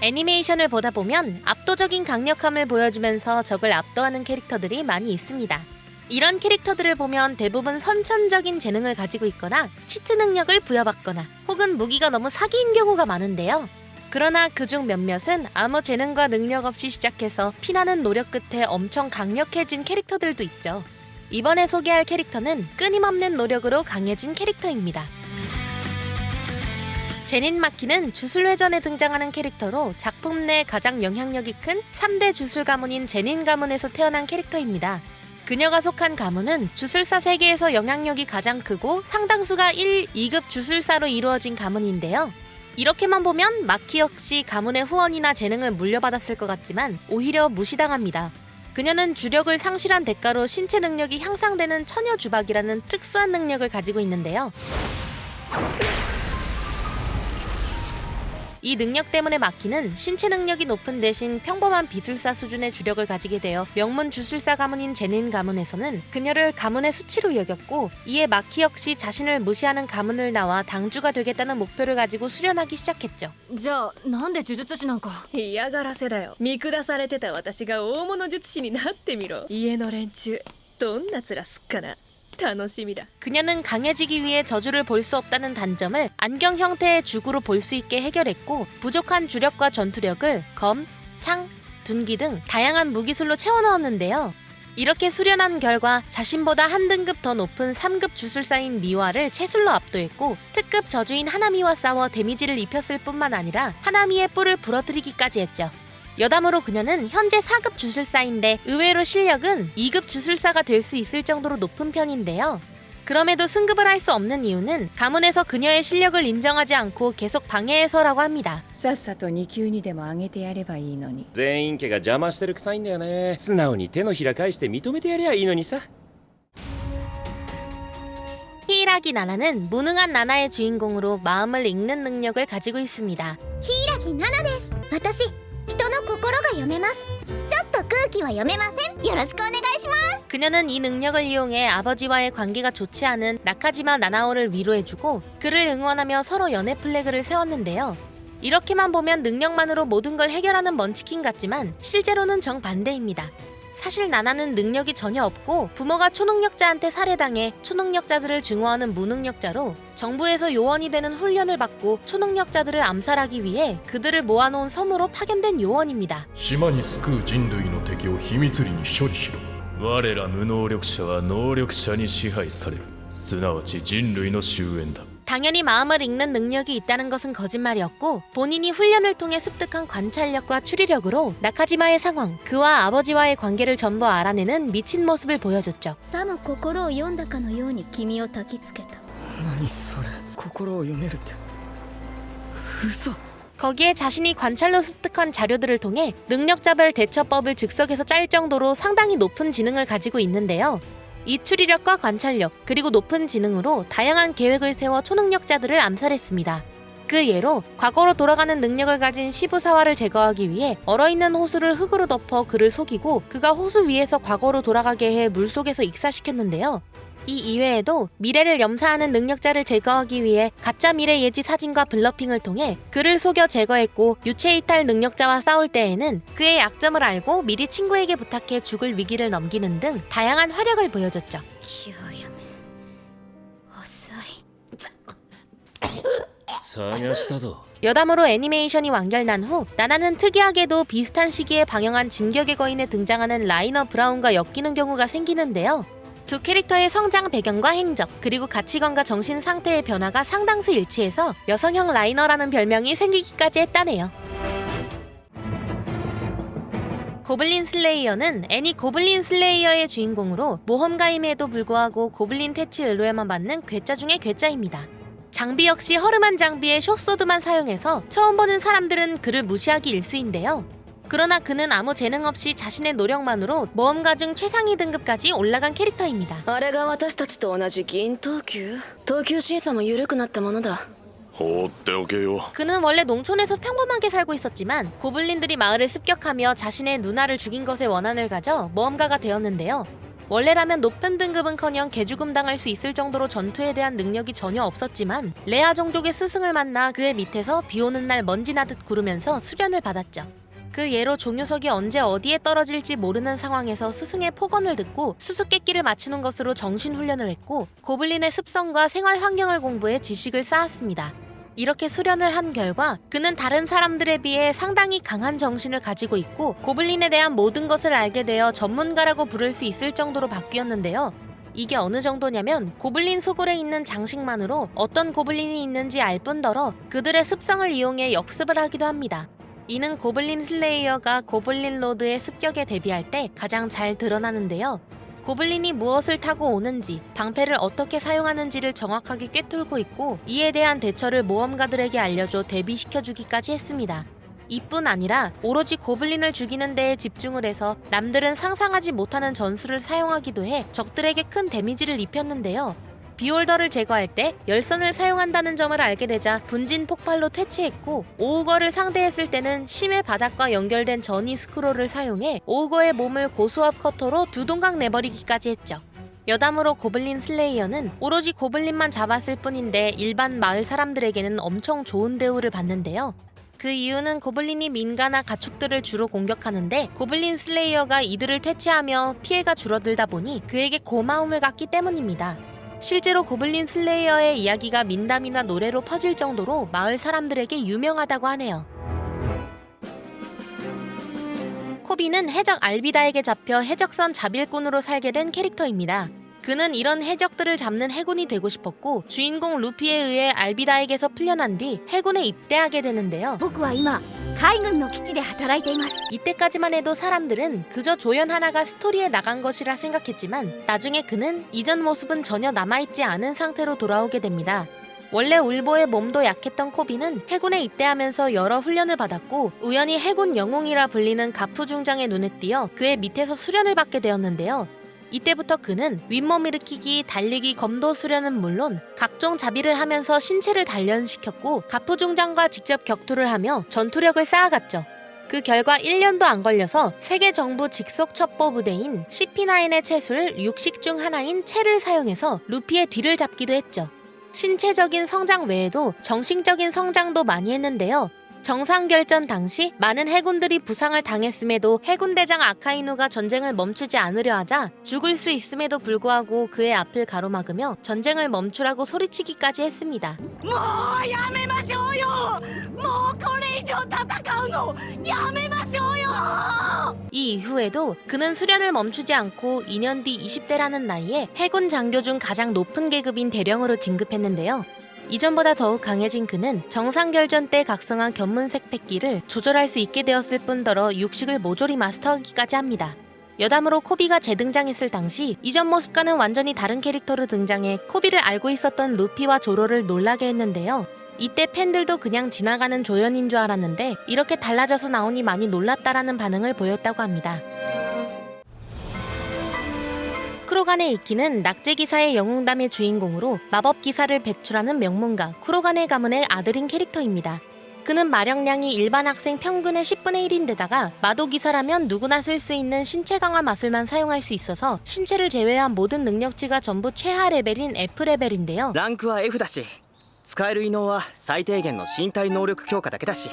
애니메이션을 보다 보면 압도적인 강력함을 보여주면서 적을 압도하는 캐릭터들이 많이 있습니다. 이런 캐릭터들을 보면 대부분 선천적인 재능을 가지고 있거나 치트 능력을 부여받거나 혹은 무기가 너무 사기인 경우가 많은데요. 그러나 그중 몇몇은 아무 재능과 능력 없이 시작해서 피나는 노력 끝에 엄청 강력해진 캐릭터들도 있죠. 이번에 소개할 캐릭터는 끊임없는 노력으로 강해진 캐릭터입니다. 제닌 마키는 주술회전에 등장하는 캐릭터로 작품 내 가장 영향력이 큰 3대 주술 가문인 제닌 가문에서 태어난 캐릭터입니다. 그녀가 속한 가문은 주술사 세계에서 영향력이 가장 크고 상당수가 1, 2급 주술사로 이루어진 가문인데요. 이렇게만 보면 마키 역시 가문의 후원이나 재능을 물려받았을 것 같지만 오히려 무시당합니다. 그녀는 주력을 상실한 대가로 신체 능력이 향상되는 처녀 주박이라는 특수한 능력을 가지고 있는데요. 이 능력 때문에 마키는 신체 능력이 높은 대신 평범한 비술사 수준의 주력을 가지게 되어 명문 주술사 가문인 제닌 가문에서는 그녀를 가문의 수치로 여겼고 이에 마키 역시 자신을 무시하는 가문을 나와 당주가 되겠다는 목표를 가지고 수련하기 시작했죠.じゃあなんで呪術師なんか嫌がらせだよ見下されてた私が大物術師になってみろ家の連中どんな面すっかな 楽しみだ 그녀는 강해지기 위해 저주를 볼 수 없다는 단점을 안경 형태의 주구로 볼 수 있게 해결했고 부족한 주력과 전투력을 검, 창, 둔기 등 다양한 무기술로 채워 넣었는데요. 이렇게 수련한 결과 자신보다 한 등급 더 높은 3급 주술사인 미와를 체술로 압도했고 특급 저주인 하나미와 싸워 데미지를 입혔을 뿐만 아니라 하나미의 뿔을 부러뜨리기까지 했죠. 여담으로 그녀는 현재 4급 주술사인데 의외로 실력은 2급 주술사가 될 수 있을 정도로 높은 편인데요. 그럼에도 승급을 할 수 없는 이유는 가문에서 그녀의 실력을 인정하지 않고 계속 방해해서라고 합니다. さっさと2級にでも上げてやればいいのに全員家が邪魔してる臭いんだよね素直に手のひら返して認めてやりゃいいのにさ 히이라기 나나는 무능한 나나의 주인공으로 마음을 읽는 능력을 가지고 있습니다. 柊ナナです私 人の心が読めますちょっと空気は読めませんよろしくお願いします 그녀는 이 능력을 이용해 아버지와의 관계가 좋지 않은 나카지마 나나오를 위로해주고 그를 응원하며 서로 연애 플래그를 세웠는데요. 이렇게만 보면 능력만으로 모든 걸 해결하는 먼치킨 같지만 실제로는 정반대입니다. 사실 나나는 능력이 전혀 없고 부모가 초능력자한테 살해당해 초능력자들을 증오하는 무능력자로 정부에서 요원이 되는 훈련을 받고 초능력자들을 암살하기 위해 그들을 모아놓은 섬으로 파견된 요원입니다. 島に救う人類の敵を秘密裏に処理しろ我ら無能力者は能力者に支配されるすなわち人類の終焉だ 당연히 마음을 읽는 능력이 있다는 것은 거짓말이었고 본인이 훈련을 통해 습득한 관찰력과 추리력으로 나카지마의 상황, 그와 아버지와의 관계를 전부 알아내는 미친 모습을 보여줬죠. さも心を読んだかのように君を焚きつけた何それ心を読めるって嘘 거기에 자신이 관찰로 습득한 자료들을 통해 능력자별 대처법을 즉석에서 짤 정도로 상당히 높은 지능을 가지고 있는데요. 이 추리력과 관찰력, 그리고 높은 지능으로 다양한 계획을 세워 초능력자들을 암살했습니다. 그 예로 과거로 돌아가는 능력을 가진 시부사와를 제거하기 위해 얼어있는 호수를 흙으로 덮어 그를 속이고 그가 호수 위에서 과거로 돌아가게 해 물속에서 익사시켰는데요. 이 이외에도 미래를 염사하는 능력자를 제거하기 위해 가짜 미래 예지 사진과 블러핑을 통해 그를 속여 제거했고 유체 이탈 능력자와 싸울 때에는 그의 약점을 알고 미리 친구에게 부탁해 죽을 위기를 넘기는 등 다양한 활약을 보여줬죠. 여담으로 애니메이션이 완결난 후 나나는 특이하게도 비슷한 시기에 방영한 진격의 거인에 등장하는 라이너 브라운과 엮이는 경우가 생기는데요. 두 캐릭터의 성장 배경과 행적, 그리고 가치관과 정신 상태의 변화가 상당수 일치해서 여성형 라이너라는 별명이 생기기까지 했다네요. 고블린 슬레이어는 애니 고블린 슬레이어의 주인공으로 모험가임에도 불구하고 고블린 퇴치 의뢰만 받는 괴짜 중의 괴짜입니다. 장비 역시 허름한 장비에 숏소드만 사용해서 처음 보는 사람들은 그를 무시하기 일쑤인데요. 그러나 그는 아무 재능 없이 자신의 노력만으로 모험가 중 최상위 등급까지 올라간 캐릭터입니다. あれが私たちと同じ銀等級等級審査も緩くなったものだ放っておけよ 그는 원래 농촌에서 평범하게 살고 있었지만 고블린들이 마을을 습격하며 자신의 누나를 죽인 것에 원한을 가져 모험가가 되었는데요. 원래라면 높은 등급은커녕 개죽음 당할 수 있을 정도로 전투에 대한 능력이 전혀 없었지만 레아 종족의 스승을 만나 그의 밑에서 비 오는 날 먼지 나듯 구르면서 수련을 받았죠. 그 예로 종유석이 언제 어디에 떨어질지 모르는 상황에서 스승의 폭언을 듣고 수수께끼를 맞추는 것으로 정신 훈련을 했고 고블린의 습성과 생활 환경을 공부해 지식을 쌓았습니다. 이렇게 수련을 한 결과 그는 다른 사람들에 비해 상당히 강한 정신을 가지고 있고 고블린에 대한 모든 것을 알게 되어 전문가라고 부를 수 있을 정도로 바뀌었는데요. 이게 어느 정도냐면 고블린 소굴에 있는 장식만으로 어떤 고블린이 있는지 알 뿐더러 그들의 습성을 이용해 역습을 하기도 합니다. 이는 고블린 슬레이어가 고블린 로드의 습격에 대비할 때 가장 잘 드러나는데요. 고블린이 무엇을 타고 오는지, 방패를 어떻게 사용하는지를 정확하게 꿰뚫고 있고 이에 대한 대처를 모험가들에게 알려줘 대비시켜주기까지 했습니다. 이뿐 아니라 오로지 고블린을 죽이는 데에 집중을 해서 남들은 상상하지 못하는 전술을 사용하기도 해 적들에게 큰 데미지를 입혔는데요. 비올더를 제거할 때 열선을 사용한다는 점을 알게 되자 분진 폭발로 퇴치했고 오우거를 상대했을 때는 심해 바닥과 연결된 전이 스크롤을 사용해 오우거의 몸을 고수압 커터로 두 동강 내버리기까지 했죠. 여담으로 고블린 슬레이어는 오로지 고블린만 잡았을 뿐인데 일반 마을 사람들에게는 엄청 좋은 대우를 받는데요. 그 이유는 고블린이 민가나 가축들을 주로 공격하는데 고블린 슬레이어가 이들을 퇴치하며 피해가 줄어들다 보니 그에게 고마움을 갖기 때문입니다. 실제로 고블린 슬레이어의 이야기가 민담이나 노래로 퍼질 정도로 마을 사람들에게 유명하다고 하네요. 코비는 해적 알비다에게 잡혀 해적선 자빌꾼으로 살게 된 캐릭터입니다. 그는 이런 해적들을 잡는 해군이 되고 싶었고 주인공 루피에 의해 알비다에게서 풀려난 뒤 해군에 입대하게 되는데요. 이때까지만 해도 사람들은 그저 조연 하나가 스토리에 나간 것이라 생각했지만 나중에 그는 이전 모습은 전혀 남아있지 않은 상태로 돌아오게 됩니다. 원래 울보의 몸도 약했던 코비는 해군에 입대하면서 여러 훈련을 받았고 우연히 해군 영웅이라 불리는 가프 중장의 눈에 띄어 그의 밑에서 수련을 받게 되었는데요. 이때부터 그는 윗몸 일으키기, 달리기, 검도 수련은 물론 각종 자비를 하면서 신체를 단련시켰고 가프 중장과 직접 격투를 하며 전투력을 쌓아갔죠. 그 결과 1년도 안 걸려서 세계 정부 직속 첩보 부대인 CP9의 채술 육식 중 하나인 채를 사용해서 루피의 뒤를 잡기도 했죠. 신체적인 성장 외에도 정신적인 성장도 많이 했는데요. 정상결전 당시 많은 해군들이 부상을 당했음에도 해군대장 아카이누가 전쟁을 멈추지 않으려 하자 죽을 수 있음에도 불구하고 그의 앞을 가로막으며 전쟁을 멈추라고 소리치기까지 했습니다. もうやめましょうよもうこれ以上戦うのやめましょうよ 이 이후에도 그는 수련을 멈추지 않고 2년 뒤 20대라는 나이에 해군 장교 중 가장 높은 계급인 대령으로 진급했는데요. 이전보다 더욱 강해진 그는 정상 결전 때 각성한 견문색 패기를 조절할 수 있게 되었을 뿐더러 육식을 모조리 마스터하기까지 합니다. 여담으로 코비가 재등장했을 당시 이전 모습과는 완전히 다른 캐릭터로 등장해 코비를 알고 있었던 루피와 조로를 놀라게 했는데요. 이때 팬들도 그냥 지나가는 조연인 줄 알았는데 이렇게 달라져서 나오니 많이 놀랐다라는 반응을 보였다고 합니다. 쿠로간의 이키는 낙제 기사의 영웅담의 주인공으로 마법 기사를 배출하는 명문가 쿠로간의 가문의 아들인 캐릭터입니다. 그는 마력량이 일반 학생 평균의 10분의 1인데다가 마도 기사라면 누구나 쓸 수 있는 신체 강화 마술만 사용할 수 있어서 신체를 제외한 모든 능력치가 전부 최하 레벨인 F 레벨인데요. ランクは F だし使える異能は最低限の身体能力強化だけだし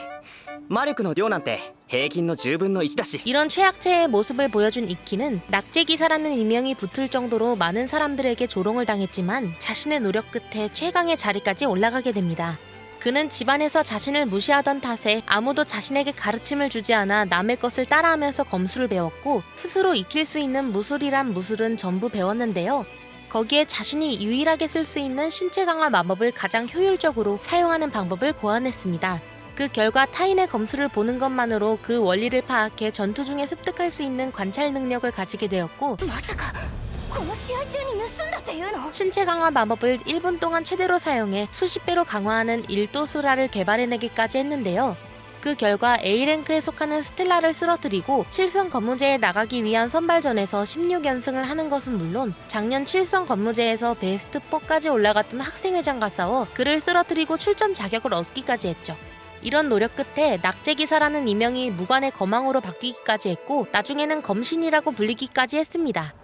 魔力の量なんて平均の10分の1だし 이런 최악체의 모습을 보여준 이키는 낙제 기사라는異名이 붙을 정도로 많은 사람들에게 조롱을 당했지만 자신의 노력 끝에 최강의 자리까지 올라가게 됩니다. 그는 집안에서 자신을 무시하던 탓에 아무도 자신에게 가르침을 주지 않아 남의 것을 따라하면서 검술을 배웠고 스스로 익힐 수 있는 무술이란 무술은 전부 배웠는데요. 거기에 자신이 유일하게 쓸 수 있는 신체 강화 마법을 가장 효율적으로 사용하는 방법을 고안했습니다. 그 결과 타인의 검수를 보는 것만으로 그 원리를 파악해 전투 중에 습득할 수 있는 관찰 능력을 가지게 되었고 まさかこの試合中に盗んだっていうの 신체 강화 마법을 1분 동안 최대로 사용해 수십 배로 강화하는 일도수라를 개발해내기까지 했는데요. 그 결과 A랭크에 속하는 스텔라를 쓰러뜨리고 7선 건무제에 나가기 위한 선발전에서 16연승을 하는 것은 물론 작년 7선 건무제에서 베스트 4까지 올라갔던 학생회장과 싸워 그를 쓰러뜨리고 출전 자격을 얻기까지 했죠. 이런 노력 끝에 낙제기사라는 이명이 무관의 거망으로 바뀌기까지 했고 나중에는 검신이라고 불리기까지 했습니다.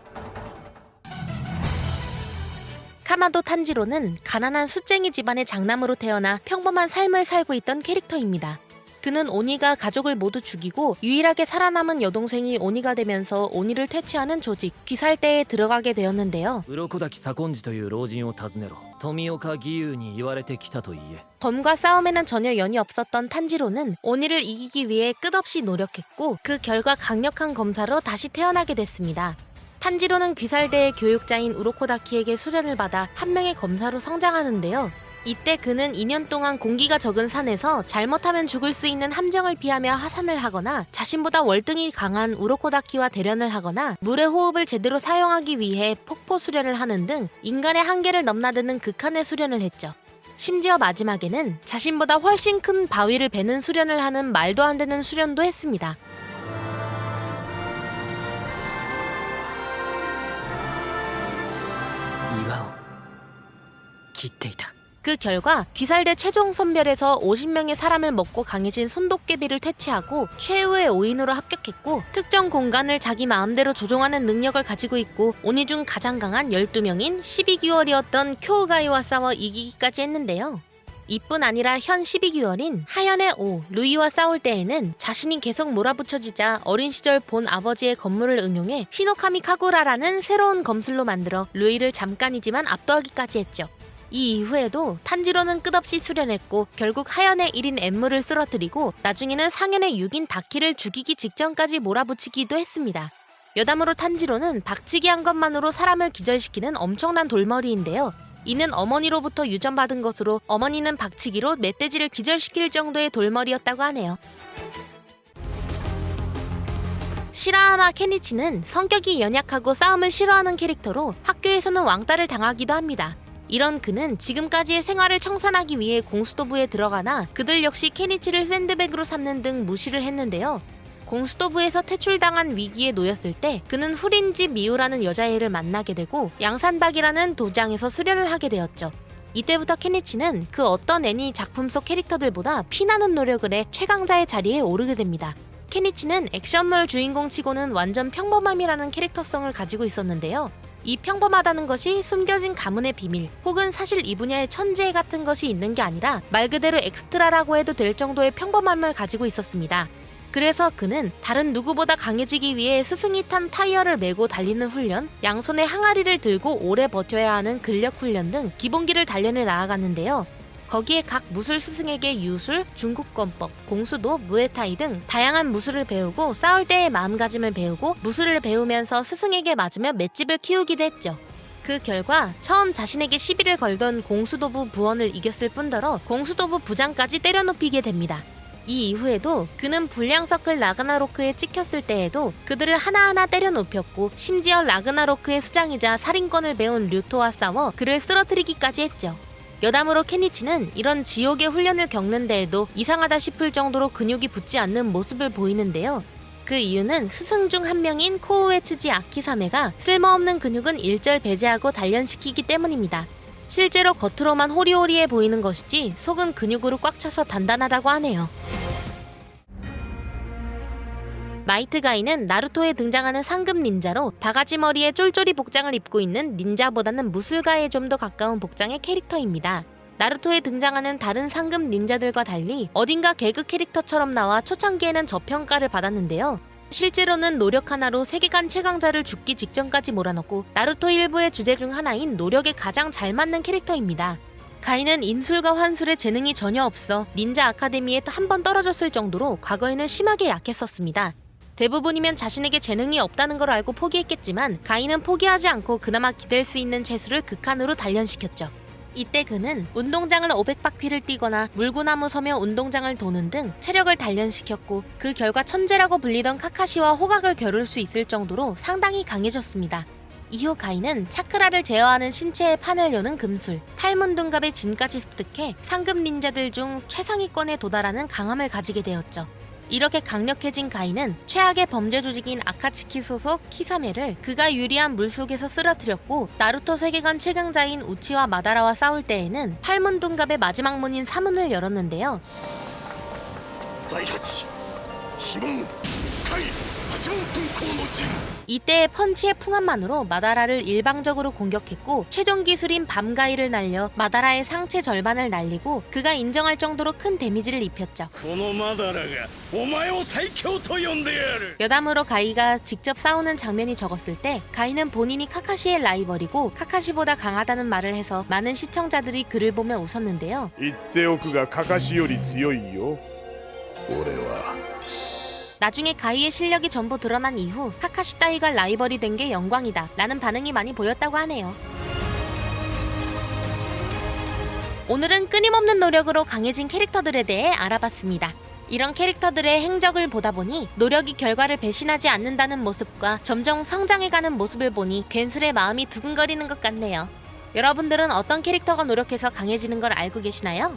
카마도 탄지로는 가난한 수쟁이 집안의 장남으로 태어나 평범한 삶을 살고 있던 캐릭터입니다. 그는 오니가 가족을 모두 죽이고 유일하게 살아남은 여동생이 오니가 되면서 오니를 퇴치하는 조직 귀살대에 들어가게 되었는데요. 鱗滝左近次という老人を訪ねろ富岡義勇に言われてきたと言え 검과 싸움에는 전혀 연이 없었던 탄지로는 오니를 이기기 위해 끝없이 노력했고 그 결과 강력한 검사로 다시 태어나게 됐습니다. 탄지로는 귀살대의 교육자인 우로코다키에게 수련을 받아 한 명의 검사로 성장하는데요. 이때 그는 2년 동안 공기가 적은 산에서 잘못하면 죽을 수 있는 함정을 피하며 하산을 하거나 자신보다 월등히 강한 우로코다키와 대련을 하거나 물의 호흡을 제대로 사용하기 위해 폭포 수련을 하는 등 인간의 한계를 넘나드는 극한의 수련을 했죠. 심지어 마지막에는 자신보다 훨씬 큰 바위를 베는 수련을 하는 말도 안 되는 수련도 했습니다. 이와오 기대이다. 그 결과 귀살대 최종 선별에서 50명의 사람을 먹고 강해진 손도깨비를 퇴치하고 최후의 5인으로 합격했고 특정 공간을 자기 마음대로 조종하는 능력을 가지고 있고 오니 중 가장 강한 12명인 12개월이었던 쿄우가이와 싸워 이기기까지 했는데요. 이뿐 아니라 현 12개월인 하연의 오 루이와 싸울 때에는 자신이 계속 몰아붙여지자 어린 시절 본 아버지의 건물을 응용해 히노카미 카구라라는 새로운 검술로 만들어 루이를 잠깐이지만 압도하기까지 했죠. 이 이후에도 탄지로는 끝없이 수련했고 결국 하연의 1인 엠무를 쓰러뜨리고 나중에는 상현의 6인 다키를 죽이기 직전까지 몰아붙이기도 했습니다. 여담으로 탄지로는 박치기 한 것만으로 사람을 기절시키는 엄청난 돌머리인데요. 이는 어머니로부터 유전받은 것으로 어머니는 박치기로 멧돼지를 기절시킬 정도의 돌머리였다고 하네요. 시라하마 케니치는 성격이 연약하고 싸움을 싫어하는 캐릭터로 학교에서는 왕따를 당하기도 합니다. 이런 그는 지금까지의 생활을 청산하기 위해 공수도부에 들어가나 그들 역시 케니치를 샌드백으로 삼는 등 무시를 했는데요. 공수도부에서 퇴출당한 위기에 놓였을 때 그는 후린지 미우라는 여자애를 만나게 되고 양산박이라는 도장에서 수련을 하게 되었죠. 이때부터 케니치는 그 어떤 애니 작품 속 캐릭터들보다 피나는 노력을 해 최강자의 자리에 오르게 됩니다. 케니치는 액션물 주인공 치고는 완전 평범함이라는 캐릭터성을 가지고 있었는데요. 이 평범하다는 것이 숨겨진 가문의 비밀 혹은 사실 이 분야의 천재 같은 것이 있는 게 아니라 말 그대로 엑스트라라고 해도 될 정도의 평범함을 가지고 있었습니다. 그래서 그는 다른 누구보다 강해지기 위해 스승이 탄 타이어를 메고 달리는 훈련, 양손에 항아리를 들고 오래 버텨야 하는 근력 훈련 등 기본기를 단련해 나아갔는데요. 거기에 각 무술 스승에게 유술, 중국권법, 공수도, 무에타이 등 다양한 무술을 배우고 싸울 때의 마음가짐을 배우고 무술을 배우면서 스승에게 맞으며 맷집을 키우기도 했죠. 그 결과 처음 자신에게 시비를 걸던 공수도부 부원을 이겼을 뿐더러 공수도부 부장까지 때려눕히게 됩니다. 이 이후에도 그는 불량서클 라그나로크에 찍혔을 때에도 그들을 하나하나 때려눕혔고 심지어 라그나로크의 수장이자 살인권을 배운 류토와 싸워 그를 쓰러뜨리기까지 했죠. 여담으로 케니치는 이런 지옥의 훈련을 겪는 데에도 이상하다 싶을 정도로 근육이 붙지 않는 모습을 보이는데요. 그 이유는 스승 중 한 명인 코우에츠지 아키사메가 쓸모없는 근육은 일절 배제하고 단련시키기 때문입니다. 실제로 겉으로만 호리호리해 보이는 것이지 속은 근육으로 꽉 차서 단단하다고 하네요. 마이트 가이는 나루토에 등장하는 상급 닌자로 바가지 머리에 쫄쫄이 복장을 입고 있는 닌자보다는 무술가에 좀 더 가까운 복장의 캐릭터입니다. 나루토에 등장하는 다른 상급 닌자들과 달리 어딘가 개그 캐릭터처럼 나와 초창기에는 저평가를 받았는데요. 실제로는 노력 하나로 세계관 최강자를 죽기 직전까지 몰아넣고 나루토 일부의 주제 중 하나인 노력에 가장 잘 맞는 캐릭터입니다. 가인은 인술과 환술에 재능이 전혀 없어 닌자 아카데미에 한 번 떨어졌을 정도로 과거에는 심하게 약했었습니다. 대부분이면 자신에게 재능이 없다는 걸 알고 포기했겠지만 가인은 포기하지 않고 그나마 기댈 수 있는 채수를 극한으로 단련시켰죠. 이때 그는 운동장을 500바퀴를 뛰거나 물구나무 서며 운동장을 도는 등 체력을 단련시켰고 그 결과 천재라고 불리던 카카시와 호각을 겨룰 수 있을 정도로 상당히 강해졌습니다. 이후 가인은 차크라를 제어하는 신체의 판을 여는 금술, 팔문둥갑의 진까지 습득해 상급 닌자들 중 최상위권에 도달하는 강함을 가지게 되었죠. 이렇게 강력해진 가인은 최악의 범죄 조직인 아카츠키 소속 키사메를 그가 유리한 물속에서 쓰러뜨렸고 나루토 세계관 최강자인 우치와 마다라와 싸울 때에는 팔문둔갑의 마지막 문인 사문을 열었는데요. 다이하치, 시몬, 가인. 이때의 펀치의 풍압만으로 마다라를 일방적으로 공격했고 최종 기술인 밤가이를 날려 마다라의 상체 절반을 날리고 그가 인정할 정도로 큰 데미지를 입혔죠. このマダラがお前を最強と呼んでやる 여담으로 가이가 직접 싸우는 장면이 적었을 때 가이는 본인이 카카시의 라이벌이고 카카시보다 강하다는 말을 해서 많은 시청자들이 그를 보며 웃었는데요. 言っておくがカカシより強いよ俺は 나중에 가이의 실력이 전부 드러난 이후 카카시 따위가 라이벌이 된 게 영광이다 라는 반응이 많이 보였다고 하네요. 오늘은 끊임없는 노력으로 강해진 캐릭터들에 대해 알아봤습니다. 이런 캐릭터들의 행적을 보다 보니 노력이 결과를 배신하지 않는다는 모습과 점점 성장해가는 모습을 보니 괜스레 마음이 두근거리는 것 같네요. 여러분들은 어떤 캐릭터가 노력해서 강해지는 걸 알고 계시나요?